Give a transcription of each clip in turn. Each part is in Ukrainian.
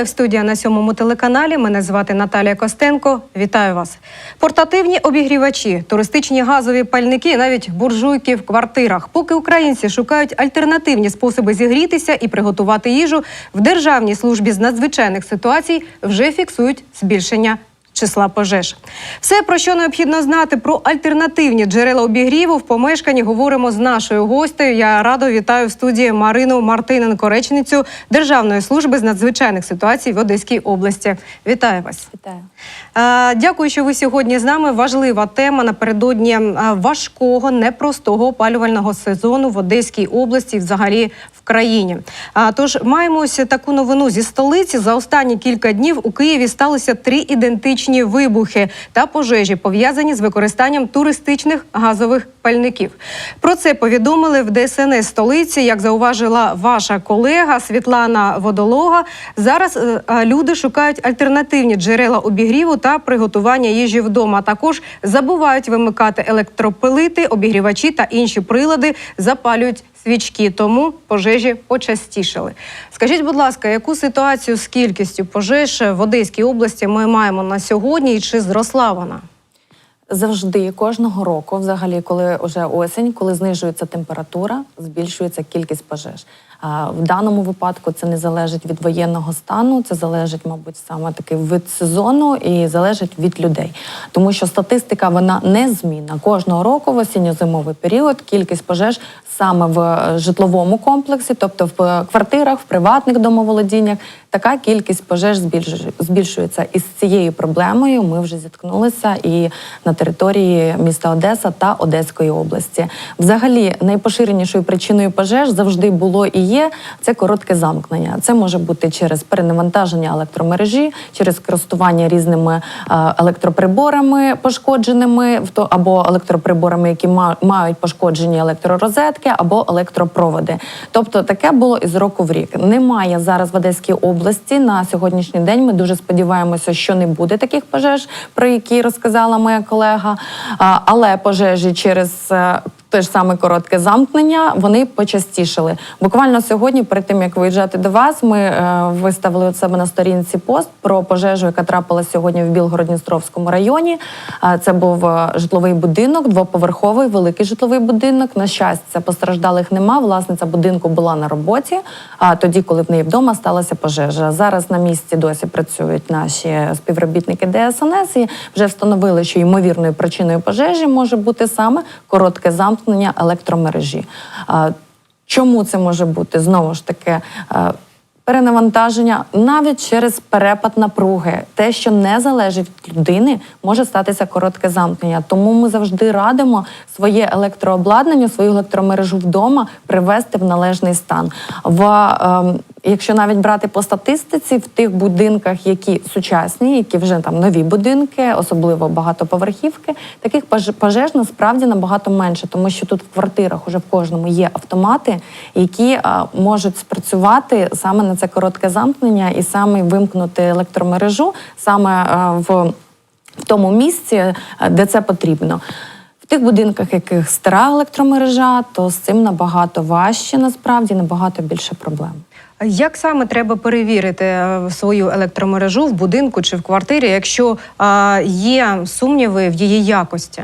Лайв студія на сьомому телеканалі. Мене звати Наталія Костенко. Вітаю вас. Портативні обігрівачі, туристичні газові пальники, навіть буржуйки в квартирах. Поки українці шукають альтернативні способи зігрітися і приготувати їжу, в Державній службі з надзвичайних ситуацій вже фіксують збільшення. Числа пожеж, все про що необхідно знати про альтернативні джерела обігріву в помешканні. Говоримо з нашою гостею. Я радо вітаю в студії Марину Мартиненко, речницю Державної служби з надзвичайних ситуацій в Одеській області. Вітаю вас. Вітаю. Дякую, що ви сьогодні з нами. Важлива тема напередодні важкого, непростого опалювального сезону в Одеській області, і взагалі в країні. Тож маємо ось таку новину зі столиці. За останні кілька днів у Києві сталося три ідентичні вибухи та пожежі, пов'язані з використанням туристичних газових пальників. Про це повідомили в ДСНС столиці. Як зауважила ваша колега Світлана Водолога, зараз е, е, люди шукають альтернативні джерела обігріву та приготування їжі вдома. Також забувають вимикати електропилити, обігрівачі та інші прилади, запалюють свічки. Тому пожежі почастішали. Скажіть, будь ласка, яку ситуацію з кількістю пожеж в Одеській області ми маємо на сьогодні і чи зросла вона? Завжди кожного року, взагалі, коли вже осінь, коли знижується температура, збільшується кількість пожеж. В даному випадку це не залежить від воєнного стану, це залежить, мабуть, саме таки від сезону і залежить від людей. Тому що статистика вона не змінна. Кожного року в осінньо-зимовий період кількість пожеж саме в е, житловому комплексі, тобто в е, квартирах, в приватних домоволодіннях, така кількість пожеж збільшує- збільшується. І з цією проблемою ми вже зіткнулися і на території міста Одеса та Одеської області. Взагалі, найпоширенішою причиною пожеж завжди було і є це коротке замкнення. Це може бути через перенавантаження електромережі, через користування різними е, електроприборами пошкодженими, або електроприборами, які ма- мають пошкоджені електророзетки або електропроводи. Тобто таке було із року в рік. Немає зараз в Одеській області на сьогоднішній день. Ми дуже сподіваємося, що не буде таких пожеж, про які розказала моя колега. Але пожежі через е, те ж саме коротке замкнення, вони почастішали. Буквально сьогодні, перед тим як виїжджати до вас, ми е, виставили у себе на сторінці пост про пожежу, яка трапилася сьогодні в Білгород-Дністровському районі. Е, Це був е, житловий будинок, двоповерховий, великий житловий будинок. На щастя, постраждалих нема. Власниця будинку була на роботі. А тоді, коли в неї вдома сталася пожежа. Зараз на місці досі працюють наші співробітники ДСНС і вже встановили, що ймовірною причиною пожежі може бути саме коротке замкнення електромережі. Чому це може бути? Знову ж таки. Перенавантаження навіть через перепад напруги, те, що не залежить від людини, може статися коротке замкнення. Тому ми завжди радимо своє електрообладнання, свою електромережу вдома привести в належний стан. В ем, якщо навіть брати по статистиці, в тих будинках, які сучасні, які вже там нові будинки, особливо багатоповерхівки, таких пож- пожеж насправді набагато менше, тому що тут в квартирах уже в кожному є автомати, які е, можуть спрацювати саме на це коротке замкнення і саме вимкнути електромережу саме е, в, в тому місці, е, де це потрібно. В тих будинках, яких стара електромережа, то з цим набагато важче, насправді набагато більше проблем. Як саме треба перевірити е, свою електромережу в будинку чи в квартирі, якщо є сумніви в її якості?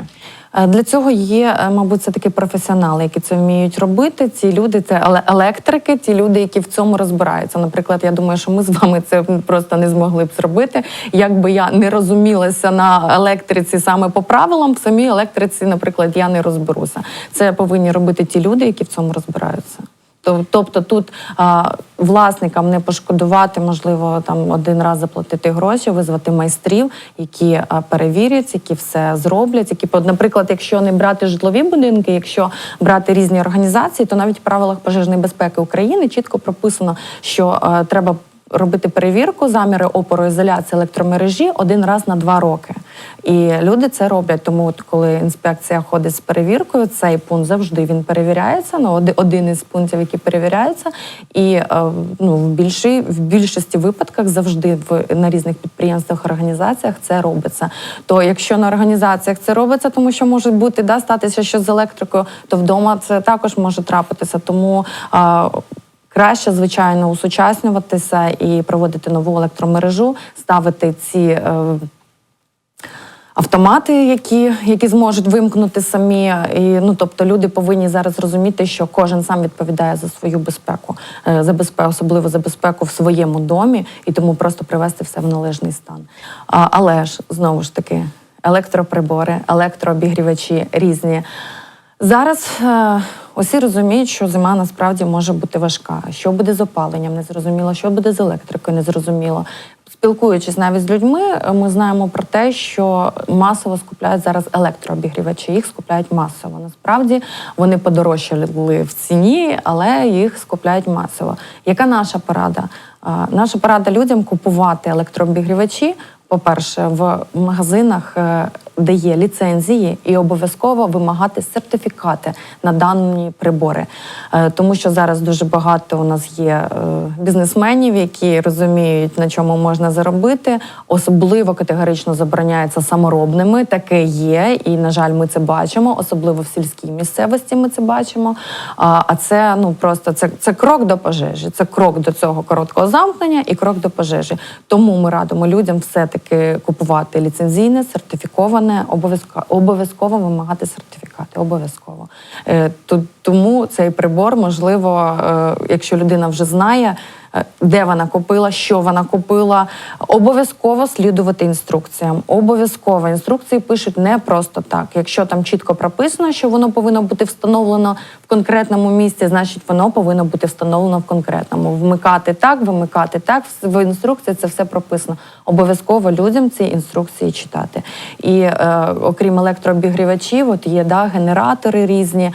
Е, Для цього є, е, мабуть, це такі професіонали, які це вміють робити. Ці люди це електрики, ті люди, які в цьому розбираються. Наприклад, я думаю, що ми з вами це просто не змогли б зробити. Якби я не розумілася на електриці саме по правилам, в самій електриці, наприклад, я не розберуся. Це повинні робити ті люди, які в цьому розбираються. То- Тобто тут а, власникам не пошкодувати, можливо, там один раз заплатити гроші, визвати майстрів, які а, перевірять, які все зроблять. Які, наприклад, якщо не брати житлові будинки, якщо брати різні організації, то навіть в правилах пожежної безпеки України чітко прописано, що а, треба. Робити перевірку заміри опороізоляції електромережі один раз на два роки, і люди це роблять. Тому, от коли інспекція ходить з перевіркою, цей пункт завжди він перевіряється. Ну один із пунктів, які перевіряються, і е, ну в більшій в більшості випадках завжди в на різних підприємствах, організаціях це робиться. То якщо на організаціях це робиться, тому що може бути да статися щось з електрикою, то вдома це також може трапитися. Тому. Краще, звичайно, усучаснюватися і проводити нову електромережу, ставити ці. Е, Автомати, які, які зможуть вимкнути самі, і ну тобто люди повинні зараз розуміти, що кожен сам відповідає за свою безпеку, е, за безпеку, особливо за безпеку в своєму домі, і тому просто привести все в належний стан. А, але ж знову ж таки, електроприбори, електрообігрівачі різні. Зараз е, усі розуміють, що зима насправді може бути важка. Що буде з опаленням, незрозуміло, що буде з електрикою, незрозуміло. Спілкуючись навіть з людьми, е, ми знаємо про те, що масово скупляють зараз електрообігрівачі. Їх скупляють масово. Насправді вони подорожчали в ціні, але їх скупляють масово. Яка наша порада? Е, Наша порада людям купувати електрообігрівачі. По-перше, в магазинах, де є ліцензії, і обов'язково вимагати сертифікати на дані прибори. Е, Тому що зараз дуже багато у нас є е, бізнесменів, які розуміють, на чому можна заробити. Особливо категорично забороняється саморобними. Таке є, і на жаль, ми це бачимо, особливо в сільській місцевості. Ми це бачимо. А це ну просто це, це крок до пожежі. Це крок до цього короткого замкнення і крок до пожежі. Тому ми радимо людям все-таки купувати ліцензійне, сертифіковане, обов'язково обов'язково вимагати сертифікати. Обов'язково. Е, тому цей прибор, можливо, е, якщо людина вже знає. Е, Де вона купила, що вона купила, обов'язково слідувати інструкціям. Обов'язково інструкції пишуть не просто так. Якщо там чітко прописано, що воно повинно бути встановлено в конкретному місці, значить воно повинно бути встановлено в конкретному. Вмикати так, вимикати так. В інструкції це все прописано. Обов'язково людям ці інструкції читати. І е, окрім електрообігрівачів, от є да, генератори різні.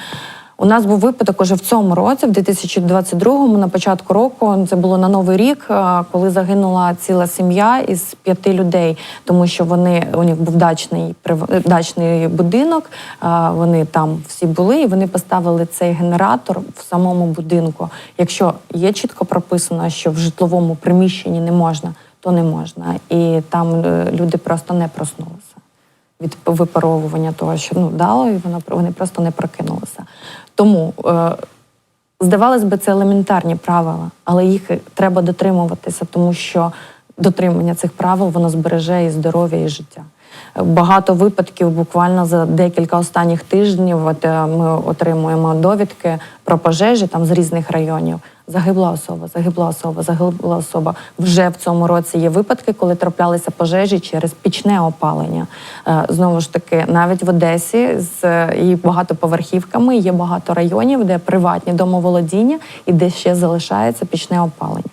У нас був випадок уже в цьому році, в 2022-му, на початку року, це було на новий рік, е, коли загинула ціла сім'я із п'яти людей, тому що вони у них був дачний е, дачний будинок. е, Вони там всі були, і вони поставили цей генератор в самому будинку. Якщо є чітко прописано, що в житловому приміщенні не можна, то не можна. І там люди просто не проснулися від випаровування того, що ну дало, і воно вони просто не прокинулися. Тому е, здавалось би, це елементарні правила, але їх треба дотримуватися, тому що дотримання цих правил воно збереже і здоров'я, і життя. Е, Багато випадків буквально за декілька останніх тижнів. От е, ми отримуємо довідки про пожежі там з різних районів. Загибла особа, загибла особа, загибла особа. Вже в цьому році є випадки, коли траплялися пожежі через пічне опалення. Е, Знову ж таки, навіть в Одесі з е, її багатоповерхівками є багато районів, де приватні домоволодіння і де ще залишається пічне опалення.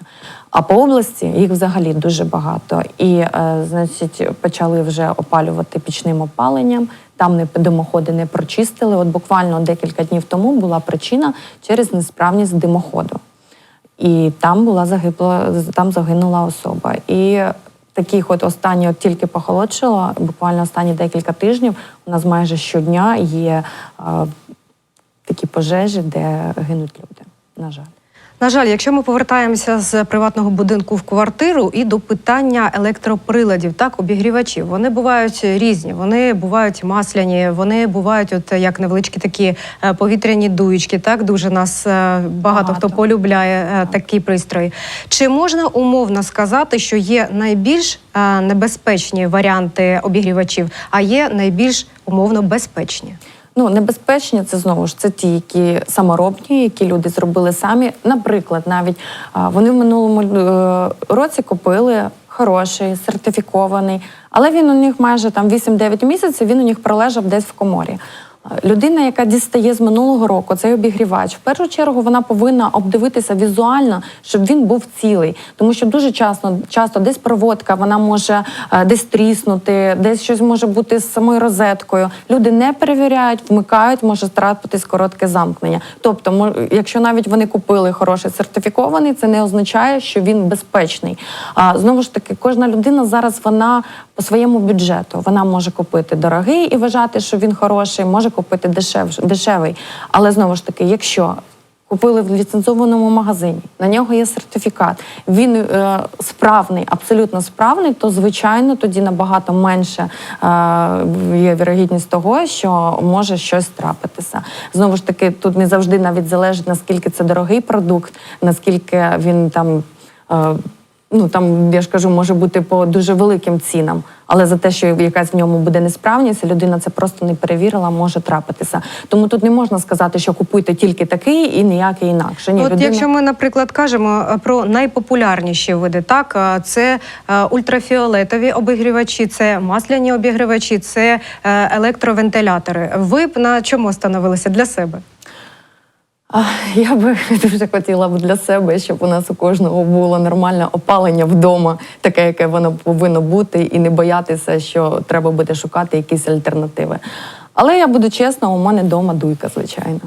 А по області їх взагалі дуже багато. І, е, значить, почали вже опалювати пічним опаленням. Там не димоходи не прочистили. От буквально декілька днів тому була причина через несправність димоходу. І там була загибла, там загинула особа. І таких от останні, от тільки похолодшило, буквально останні декілька тижнів у нас майже щодня є е, такі пожежі, де гинуть люди. На жаль. На жаль, якщо ми повертаємося з приватного будинку в квартиру і до питання електроприладів, так обігрівачів, вони бувають різні. Вони бувають масляні, вони бувають, от як невеличкі такі е, повітряні дуючки. Так дуже нас е, багато, Багато. хто полюбляє е, такі пристрої. Чи можна умовно сказати, що є найбільш небезпечні варіанти обігрівачів, а є найбільш умовно безпечні? Ну, небезпечні це знову ж це ті, які саморобні, які люди зробили самі. Наприклад, навіть вони в минулому е, році купили хороший, сертифікований, але він у них майже там 8-9 місяців. Він у них пролежав десь в коморі. Людина, яка дістає з минулого року цей обігрівач, в першу чергу вона повинна обдивитися візуально, щоб він був цілий, тому що дуже часто, часто десь проводка, вона може е, десь тріснути, десь щось може бути з самою розеткою. Люди не перевіряють, вмикають, може трапитись коротке замкнення. Тобто, якщо навіть вони купили хороший сертифікований, це не означає, що він безпечний. А знову ж таки, кожна людина зараз вона по своєму бюджету. Вона може купити дорогий і вважати, що він хороший, може купити дешев, дешевий. Але знову ж таки, якщо Купили в ліцензованому магазині, на нього є сертифікат. Він е, справний, абсолютно справний, то звичайно тоді набагато менше е, є вірогідність того, що може щось трапитися. Знову ж таки, тут не завжди навіть залежить наскільки це дорогий продукт, наскільки він там. Е, Ну там я ж кажу, може бути по дуже великим цінам, але за те, що якась в ньому буде несправність, людина це просто не перевірила, може трапитися. Тому тут не можна сказати, що купуйте тільки такий і ніякий інакше. Ні, От людина... якщо ми, наприклад, кажемо е, про найпопулярніші види, так е, це е, ультрафіолетові обігрівачі, це масляні обігрівачі, це електровентилятори. Ви б на чому становилися для себе? Я би дуже хотіла б для себе, щоб у нас у кожного було нормальне опалення вдома, таке, яке воно повинно бути, і не боятися, що треба буде шукати якісь альтернативи. Але я буду чесна, у мене вдома дуйка, звичайно.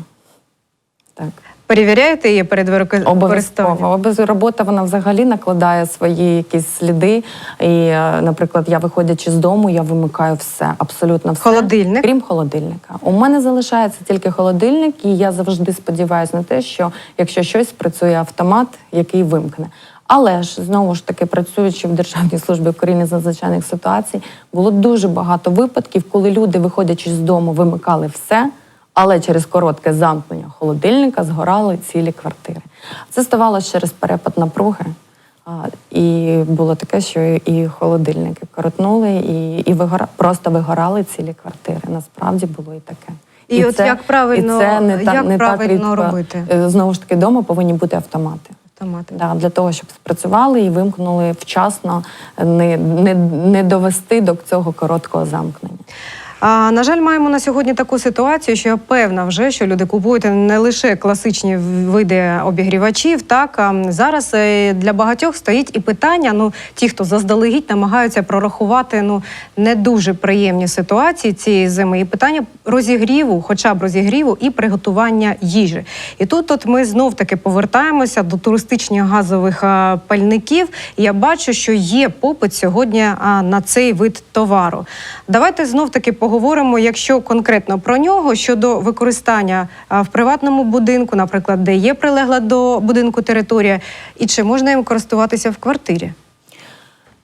Так. Перевіряєте її перед використанням? Обов'язково. Обов'язково. робота вона взагалі накладає свої якісь сліди. І, е, наприклад, я виходячи з дому, я вимикаю все, абсолютно все. Холодильник? Крім холодильника. У мене залишається тільки холодильник, і я завжди сподіваюся на те, що якщо щось працює автомат, який вимкне. Але ж знову ж таки, працюючи в Державній службі України з надзвичайних ситуацій, було дуже багато випадків, коли люди, виходячи з дому, вимикали все. Але через коротке замкнення холодильника згорали цілі квартири. Це ставалося через перепад напруги. А, І було таке, що і холодильники коротнули, і, і вигора, просто вигорали цілі квартири. Насправді було і таке. І от як правильно- це не як правильно робити? Е, Знову ж таки, вдома повинні бути автомати. Автомати. Да, для того, щоб спрацювали і вимкнули вчасно, не, не, не довести до цього короткого замкнення. А, на жаль, маємо на сьогодні таку ситуацію, що я певна вже, що люди купують не лише класичні види обігрівачів. Так а зараз е, для багатьох стоїть і питання. Ну, ті, хто заздалегідь намагаються прорахувати ну не дуже приємні ситуації цієї зими. І питання розігріву, хоча б розігріву, і приготування їжі. І тут, от ми знов таки повертаємося до туристичних газових пальників. Я бачу, що є попит сьогодні на цей вид товару. Давайте знов таки поговоримо, якщо конкретно про нього щодо використання в приватному будинку, наприклад, де є прилегла до будинку територія, і чи можна їм користуватися в квартирі?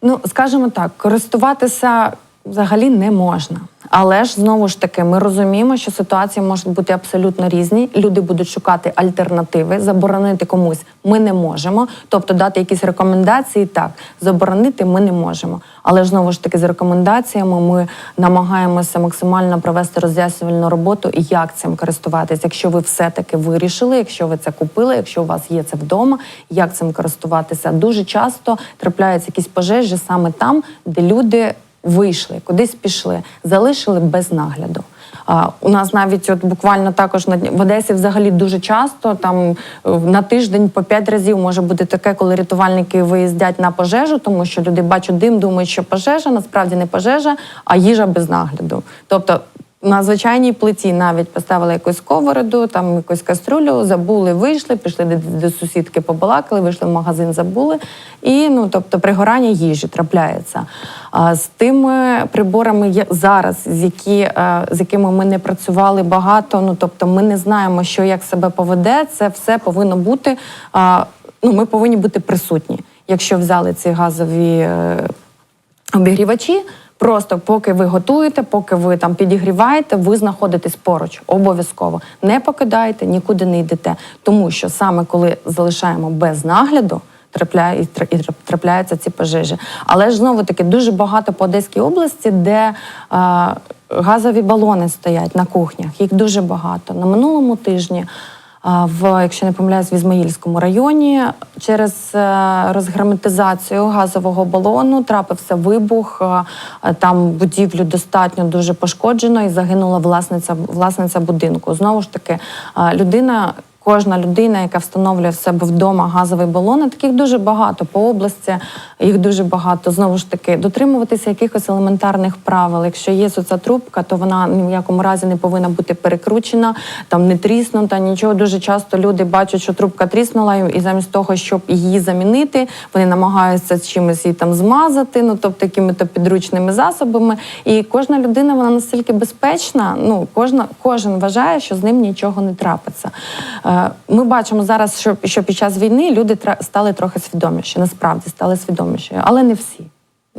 Ну, скажімо так, користуватися взагалі не можна. Але ж знову ж таки, ми розуміємо, що ситуації можуть бути абсолютно різні. Люди будуть шукати альтернативи, заборонити комусь ми не можемо. Тобто дати якісь рекомендації, так заборонити ми не можемо. Але ж знову ж таки, з рекомендаціями ми намагаємося максимально провести роз'яснювальну роботу і як цим користуватись. Якщо ви все-таки вирішили, якщо ви це купили, якщо у вас є це вдома, як цим користуватися. Дуже часто трапляються якісь пожежі саме там, де люди вийшли, кудись пішли, залишили без нагляду. А, у нас навіть от буквально також на в Одесі взагалі дуже часто там е, на тиждень по п'ять разів може бути таке, коли рятувальники виїздять на пожежу, тому що люди бачать дим, думають, що пожежа, насправді не пожежа, а їжа без нагляду. Тобто на звичайній плиті навіть поставили якусь сковороду, там якусь каструлю, забули, вийшли, пішли до, до сусідки, побалакали, вийшли в магазин, забули. І ну, тобто, пригорання їжі трапляється. А з тими приборами зараз, з, які, е, з якими ми не працювали багато. Ну тобто, ми не знаємо, що як себе поведе. Це все повинно бути. а, Ну, ми повинні бути присутні. Якщо взяли ці газові е, обігрівачі. Просто поки ви готуєте, поки ви там підігріваєте, ви знаходитесь поруч обов'язково. Не покидайте, нікуди не йдете. Тому що саме коли залишаємо без нагляду, трапляє, і трапляються ці пожежі. Але ж знову таки дуже багато по Одеській області, де е, газові балони стоять на кухнях. Їх дуже багато. На минулому тижні. В, якщо не помиляюсь, в Ізмаїльському районі через розграматизацію розгерметизацію газового балону трапився вибух. е, е, Там будівлю достатньо дуже пошкоджено і загинула власниця, власниця будинку. Знову ж таки, е, людина. Кожна людина, яка встановлює в себе вдома газовий балон, таких дуже багато по області, їх дуже багато. Знову ж таки, дотримуватися якихось елементарних правил. Якщо є ця трубка, то вона ні в якому разі не повинна бути перекручена, там не тріснута, нічого. Дуже часто люди бачать, що трубка тріснула, і замість того, щоб її замінити, вони намагаються чимось її там змазати, ну тобто якими-то підручними засобами. І кожна людина вона настільки безпечна. Ну кожна, кожен вважає, що з ним нічого не трапиться. Е, Ми бачимо зараз, що, що під час війни люди стали трохи свідоміші, насправді стали свідоміші, але не всі.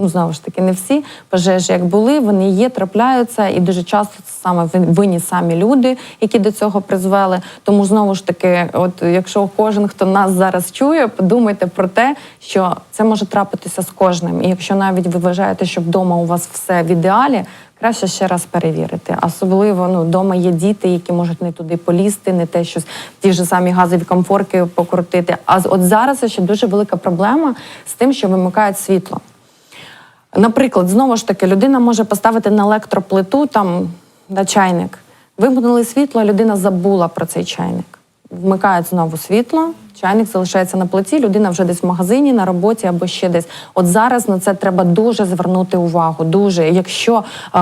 Ну, знову ж таки, не всі пожежі, як були, вони є, трапляються, і дуже часто це саме вин- винні самі люди, які до цього призвели. Тому знову ж таки, от якщо кожен, хто нас зараз чує, подумайте про те, що це може трапитися з кожним. І якщо навіть ви вважаєте, що вдома у вас все в ідеалі, краще ще раз перевірити. Особливо ну, вдома є діти, які можуть не туди полізти, не те щось, ті ж самі газові комфорки покрутити. А от зараз ще дуже велика проблема з тим, що вимикають світло. Наприклад, знову ж таки, людина може поставити на електроплиту там на чайник. Вимкнули світло, людина забула про цей чайник. Вмикають знову світло, чайник залишається на плиті, людина вже десь в магазині, на роботі або ще десь. От зараз на це треба дуже звернути увагу. Дуже. Якщо е,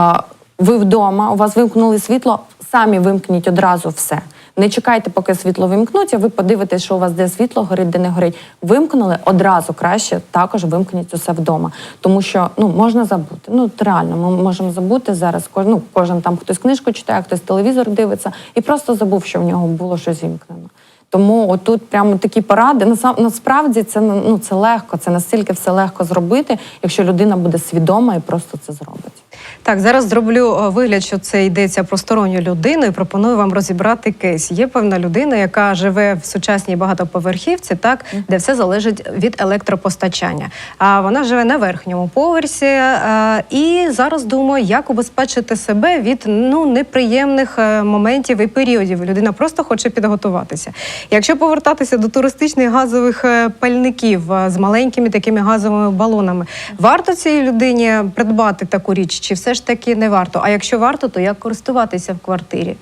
ви вдома, у вас вимкнули світло, самі вимкніть одразу все. Не чекайте, поки світло вимкнуть, а ви подивитесь, що у вас де світло горить, де не горить. Вимкнули одразу краще також вимкніть усе вдома. Тому що ну можна забути. Ну реально, ми можемо забути зараз. Ну, кожен там хтось книжку читає, хтось телевізор дивиться, і просто забув, що в нього було щось вімкнено. Тому отут прямо такі поради. Насправді це ну це легко, це настільки все легко зробити, якщо людина буде свідома і просто це зробить. Так, зараз зроблю е, вигляд, що це йдеться про сторонню людину, і пропоную вам розібрати кейс. Є певна людина, яка живе в сучасній багатоповерхівці, так де все залежить від електропостачання. А вона живе на верхньому поверсі. е, І зараз думаю, як убезпечити себе від ну неприємних е, моментів і періодів. Людина просто хоче підготуватися. Якщо повертатися до туристичних газових пальників з маленькими такими газовими балонами, варто цій людині придбати таку річ, чи все ж таки не варто? А якщо варто, то як користуватися в квартирі?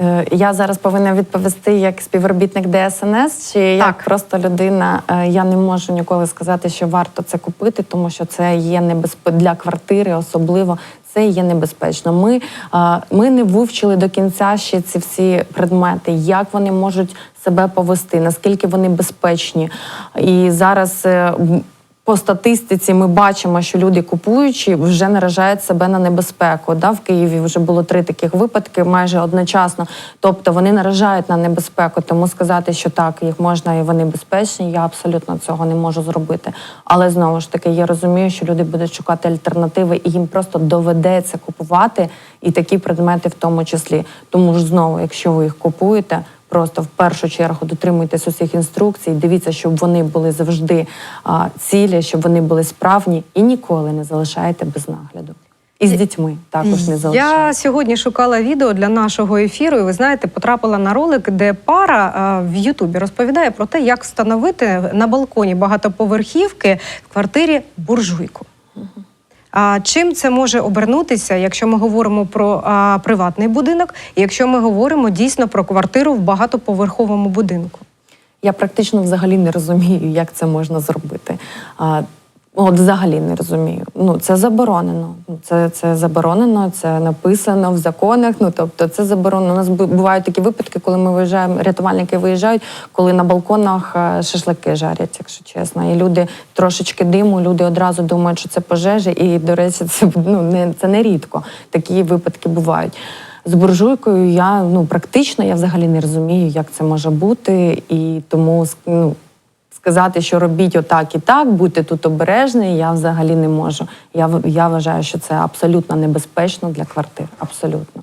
Е, Я зараз повинна відповісти як співробітник ДСНС, чи як Так. просто людина. Е, Я не можу ніколи сказати, що варто це купити, тому що це є небезпечно для квартири, особливо це є небезпечно. Ми, е, ми не вивчили до кінця ще ці всі предмети, як вони можуть себе повести, наскільки вони безпечні. І зараз. По статистиці ми бачимо, що люди купуючи вже наражають себе на небезпеку. Да? В Києві вже було три таких випадки майже одночасно. Тобто вони наражають на небезпеку. Тому сказати, що так, їх можна і вони безпечні, я абсолютно цього не можу зробити. Але знову ж таки, я розумію, що люди будуть шукати альтернативи, і їм просто доведеться купувати і такі предмети, в тому числі. Тому ж знову, якщо ви їх купуєте. Просто в першу чергу дотримуйтесь усіх інструкцій, дивіться, щоб вони були завжди а, цілі, щоб вони були справні, і ніколи не залишайте без нагляду. І з дітьми також не залишайте. Я сьогодні шукала відео для нашого ефіру, і ви знаєте, потрапила на ролик, де пара а, в Ютубі розповідає про те, як встановити на балконі багатоповерхівки в квартирі буржуйку. А чим це може обернутися, якщо ми говоримо про а, приватний будинок, і якщо ми говоримо дійсно про квартиру в багатоповерховому будинку? Я практично взагалі не розумію, як це можна зробити. От взагалі не розумію. Ну це заборонено. Це, це заборонено, це написано в законах. Ну тобто, це заборонено. У нас бувають такі випадки, коли ми виїжджаємо, рятувальники виїжджають, коли на балконах е, шашлики жарять, якщо чесно. І люди трошечки диму, люди одразу думають, що це пожежі. І, до речі, це ну не це не рідко. Такі випадки бувають. З буржуйкою я ну практично я взагалі не розумію, як це може бути, і тому ну, сказати, що робіть отак і так, будьте тут обережні, я взагалі не можу. Я, я вважаю, що це абсолютно небезпечно для квартир. Абсолютно.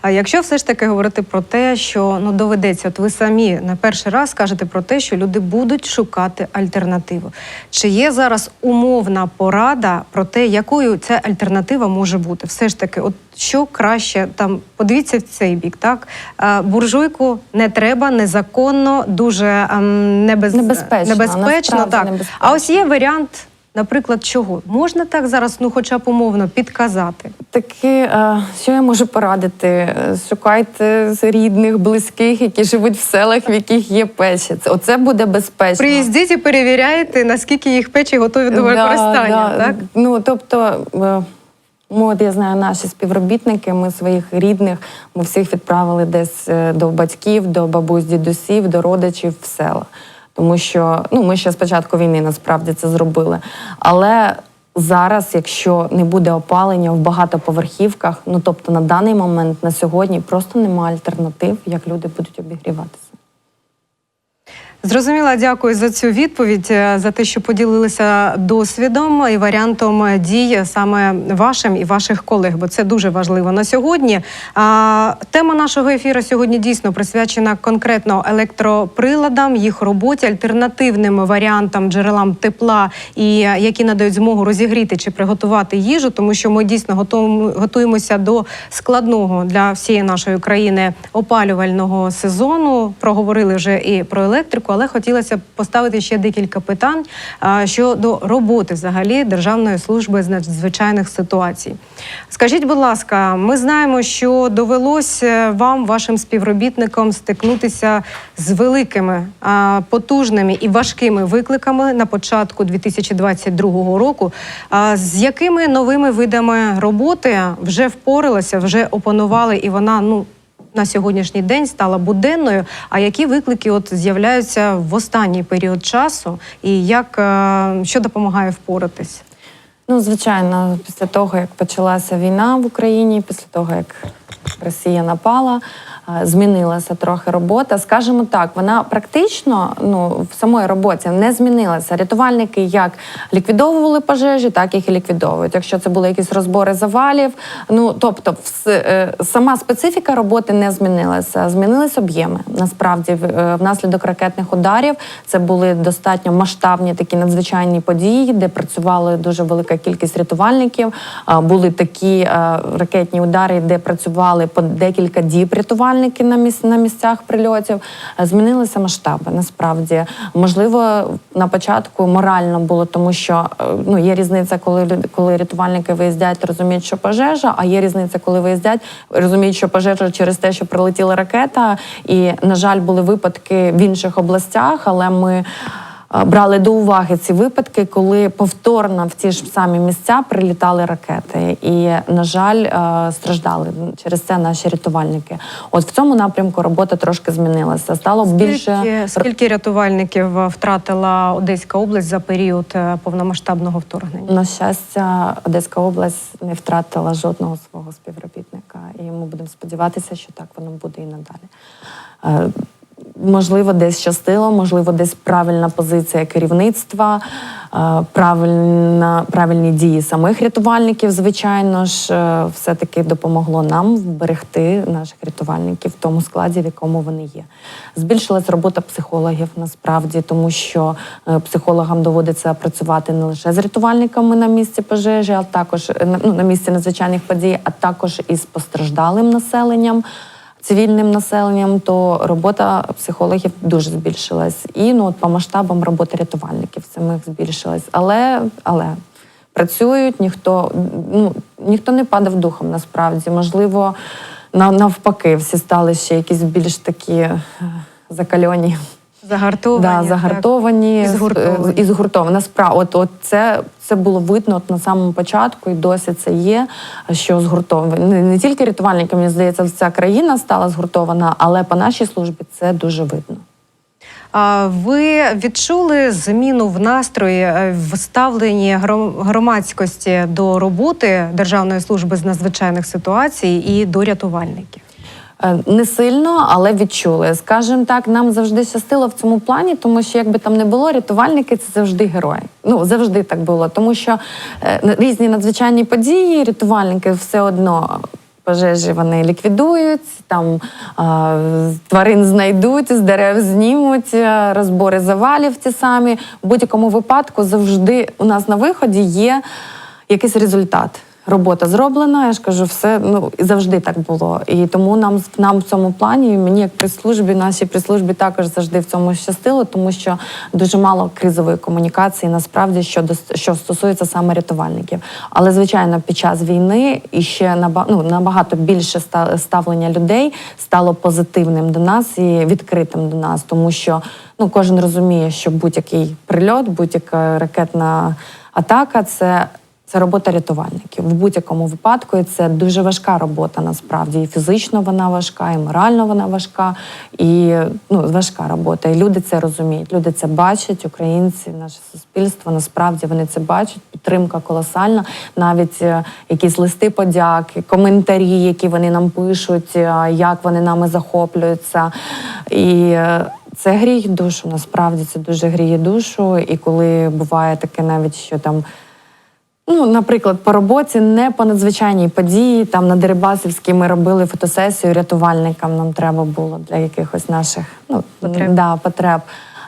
А якщо все ж таки говорити про те, що ну доведеться, от ви самі на перший раз кажете про те, що люди будуть шукати альтернативу. Чи є зараз умовна порада про те, якою ця альтернатива може бути? Все ж таки, от що краще там подивіться в цей бік, так буржуйку не треба незаконно, дуже ем, небез... Небезпечно, небезпечно. Так небезпечно. а ось є варіант, наприклад, чого можна так зараз, ну хоча б умовно підказати. Таки, е, що я можу порадити? Шукайте рідних, близьких, які живуть в селах, в яких є печі. Оце буде безпечно. Приїздіть і перевіряєте, наскільки їх печі готові до використання. Да, Так? Ну тобто, е, ми, от я знаю, наші співробітники, ми своїх рідних, ми всіх відправили десь е, до батьків, до бабусь, дідусів, до родичів в села. Тому що ну, ми ще з початку війни насправді це зробили. Але Зараз, якщо не буде опалення в багатоповерхівках, ну тобто на даний момент, на сьогодні, просто немає альтернатив, як люди будуть обігріватися. Зрозуміла, дякую за цю відповідь, е, за те, що поділилися досвідом і варіантом дій саме вашим і ваших колег, бо це дуже важливо на сьогодні. А, тема нашого ефіру сьогодні дійсно присвячена конкретно електроприладам, їх роботі, альтернативним варіантам джерелам тепла, і е, які надають змогу розігріти чи приготувати їжу, тому що ми дійсно готуємо- готуємося до складного для всієї нашої країни опалювального сезону. Проговорили вже і про електрику, але хотілося б поставити ще декілька питань щодо роботи взагалі Державної служби з надзвичайних ситуацій. Скажіть, будь ласка, ми знаємо, що довелося вам, вашим співробітникам, стикнутися з великими, потужними і важкими викликами на початку 2022 року. А, З якими новими видами роботи вже впоралися, вже опанували, і вона ну на сьогоднішній день стала буденною. А які виклики от з'являються в останній період часу, і як е, що допомагає впоратись? Ну, звичайно, після того, як почалася війна в Україні, після того, як Росія напала, змінилася трохи робота. Скажімо так, вона практично ну, в самої роботі не змінилася. Рятувальники як ліквідовували пожежі, так їх і ліквідовують. Якщо це були якісь розбори завалів, ну тобто, е, сама специфіка роботи не змінилася. Змінились об'єми. Насправді, е, внаслідок ракетних ударів це були достатньо масштабні такі надзвичайні події, де працювали дуже велика кількість рятувальників. Були такі е, ракетні удари, де працювали по декілька діб рятувальники на міс на місцях прильотів. Е, Змінилися масштаби. Насправді, можливо, на початку морально було, тому що е, ну є різниця, коли коли рятувальники виїздять, розуміють, що пожежа, а є різниця, коли виїздять, розуміють, що пожежа через те, що прилетіла ракета. І на жаль, були випадки в інших областях, але ми. Е, Брали до уваги ці випадки, коли повторно в ті ж самі місця прилітали ракети, і на жаль, е, страждали через це наші рятувальники. От в цьому напрямку робота трошки змінилася. Стало більше Скільки, скільки рятувальників е, втратила Одеська область за період повномасштабного вторгнення? На щастя, Одеська область не втратила жодного свого співробітника, і ми будемо сподіватися, що так воно буде і надалі. Можливо, десь щастило, можливо, десь правильна позиція керівництва, е, правильна, правильні дії самих рятувальників, звичайно ж, е, все-таки допомогло нам вберегти наших рятувальників в тому складі, в якому вони є. Збільшилась робота психологів насправді, тому що е, психологам доводиться працювати не лише з рятувальниками на місці пожежі, а також ну, на місці надзвичайних подій, а також із постраждалим населенням. Цивільним населенням, то робота психологів дуже збільшилась. І ну от по масштабам роботи рятувальників самих збільшилась. Але але працюють, ніхто ну ніхто не падав духом насправді. Можливо, навпаки, всі стали ще якісь більш такі е, закальоні. Загартовані. Да, так? загартовані, І згуртовані. і згуртовані. Насправді, от, от це, це було видно от на самому початку, і досі це є, що згуртовані. Не, не тільки рятувальники, мені здається, вся країна стала згуртована, але по нашій службі це дуже видно. А ви відчули зміну в настрої е, в ставленні громадськості до роботи Державної служби з надзвичайних ситуацій і до рятувальників? Е, Не сильно, але відчули. Скажімо так, нам завжди щастило в цьому плані, тому що якби там не було, рятувальники це завжди герої. Ну завжди так було. Тому що е, різні надзвичайні події, рятувальники все одно. Пожежі вони ліквідують, там тварин знайдуть, з дерев знімуть, е, розбори завалів ті самі. В будь-якому випадку завжди у нас на виході є якийсь результат. Робота зроблена, я ж кажу, все ну і завжди так було. І тому нам нам в цьому плані, мені як прес-службі, нашій прес-службі також завжди в цьому щастило, тому що дуже мало кризової комунікації насправді щодо що стосується саме рятувальників. Але звичайно, під час війни і ще ну, набагато більше ставлення людей стало позитивним до нас і відкритим до нас, тому що ну кожен розуміє, що будь-який прильот, будь-яка ракетна атака це Це робота рятувальників в будь-якому випадку. І це дуже важка робота насправді. І фізично вона важка, і морально вона важка, і ну, важка робота. І люди це розуміють. Люди це бачать, українці, наше суспільство. Насправді вони це бачать. Підтримка колосальна. Навіть е, якісь листи подяки, коментарі, які вони нам пишуть, е, як вони нами захоплюються. І е, це гріє душу. Насправді це дуже гріє душу. І коли буває таке, навіть що там. Ну, наприклад, по роботі не по надзвичайній події. Там на Дерибасівській ми робили фотосесію рятувальникам. Нам треба було для якихось наших ну, Потреб. Да, потреб.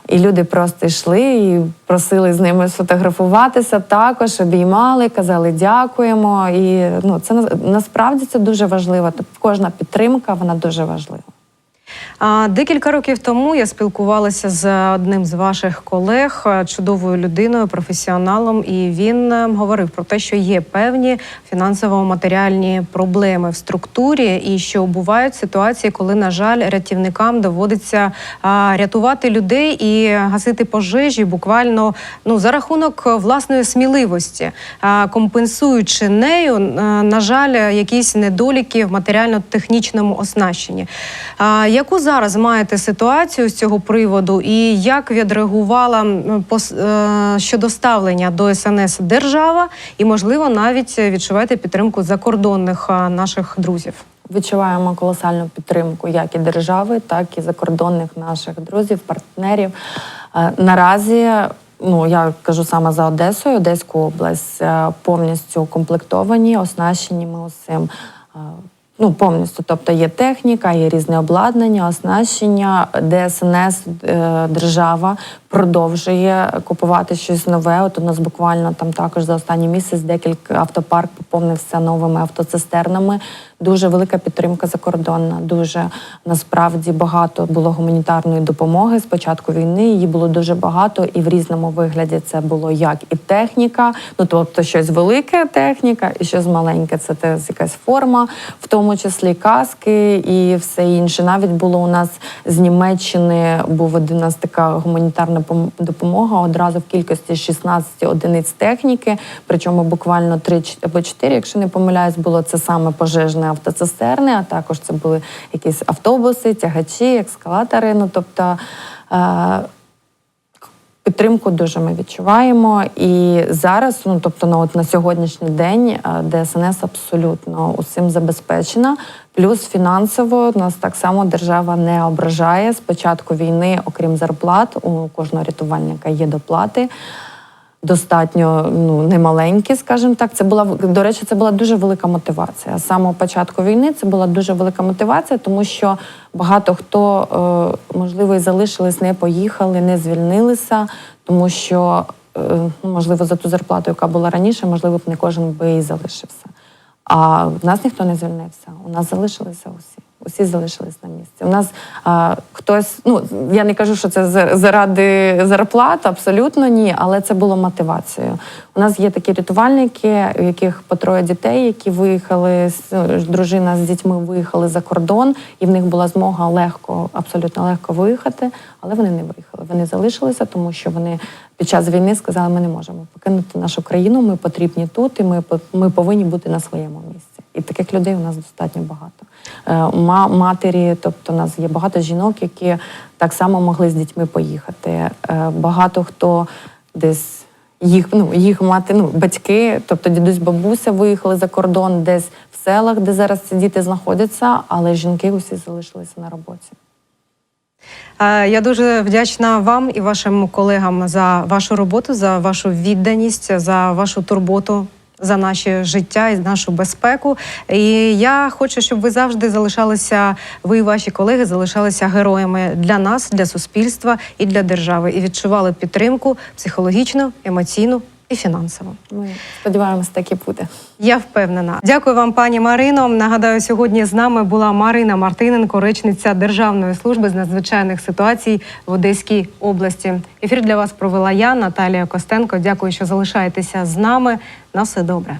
І люди просто йшли і просили з ними сфотографуватися, також обіймали, казали дякуємо. І ну, це насправді це дуже важливо. Тобто кожна підтримка вона дуже важлива. Декілька років тому я спілкувалася з одним з ваших колег, е, чудовою людиною, професіоналом, і він е, говорив про те, що є певні фінансово-матеріальні проблеми в структурі, і що бувають ситуації, коли, на жаль, рятівникам доводиться рятувати людей і гасити пожежі буквально ну за рахунок власної сміливості, компенсуючи нею, е, на жаль, якісь недоліки в матеріально-технічному оснащенні. А, Яку зараз маєте ситуацію з цього приводу, і як відреагувала е, щодо ставлення до СНС держава, і можливо навіть відчуваєте підтримку закордонних наших друзів? Відчуваємо колосальну підтримку як і держави, так і закордонних наших друзів, партнерів. Е, Наразі, ну я кажу саме за Одесою, Одеську область, е, повністю укомплектовані, оснащені ми усім. Ну, повністю, тобто є техніка, є різне обладнання, оснащення, ДСНС е, держава продовжує купувати щось нове. От у нас буквально там також за останній місяць декілька автопарк поповнився новими автоцистернами. Дуже велика підтримка закордонна. Дуже насправді багато було гуманітарної допомоги з початку війни. Її було дуже багато, і в різному вигляді це було як і техніка, ну тобто щось велике техніка, і щось маленьке. Це теж якась форма, в тому числі каски і все інше. Навіть було у нас з Німеччини був один нас така гуманітарна пом- допомога одразу в кількості 16 одиниць техніки. Причому буквально 3 або 4, якщо не помиляюсь, було це саме пожежні автоцистерни, а також це були якісь автобуси, тягачі, екскалатори. Ну тобто. Підтримку дуже ми відчуваємо. І зараз, ну тобто, на от на сьогоднішній день е, ДСНС абсолютно усім забезпечена. Плюс фінансово нас так само держава не ображає. З початку війни, окрім зарплат, у кожного рятувальника є доплати. Достатньо ну немаленькі, скажімо так. Це була до речі, це була дуже велика мотивація. З самого початку війни це була дуже велика мотивація, тому що багато хто е, можливо і залишились, не поїхали, не звільнилися, тому що е, ну, можливо за ту зарплату, яка була раніше, можливо, б не кожен би і залишився. А в нас ніхто не звільнився. У нас залишилися усі. Усі залишились на місці. У нас а, хтось, ну я не кажу, що це заради зарплат, абсолютно ні, але це було мотивацією. У нас є такі рятувальники, у яких по троє дітей, які виїхали, з- ну, дружина з дітьми виїхали за кордон, і в них була змога легко, абсолютно легко виїхати, але вони не виїхали. Вони залишилися, тому що вони під час війни сказали, ми не можемо покинути нашу країну, ми потрібні тут, і ми, ми повинні бути на своєму місці. І таких людей у нас достатньо багато. Е, ма- матері, тобто у нас є багато жінок, які так само могли з дітьми поїхати. Е, багато хто десь їх, ну, їх мати, ну, батьки, тобто дідусь, бабуся виїхали за кордон десь в селах, де зараз ці діти знаходяться, але жінки усі залишилися на роботі. Е, Я дуже вдячна вам і вашим колегам за вашу роботу, за вашу відданість, за вашу турботу. За наше життя і нашу безпеку. І я хочу, щоб ви завжди залишалися, ви і ваші колеги залишалися героями для нас, для суспільства і для держави, і відчували підтримку психологічну, емоційну і фінансово. Ми сподіваємося, так і буде. Я впевнена. Дякую вам, пані Марино. Нагадаю, сьогодні з нами була Марина Мартиненко, речниця Державної служби з надзвичайних ситуацій в Одеській області. Ефір для вас провела я, Наталія Костенко. Дякую, що залишаєтеся з нами. На все добре.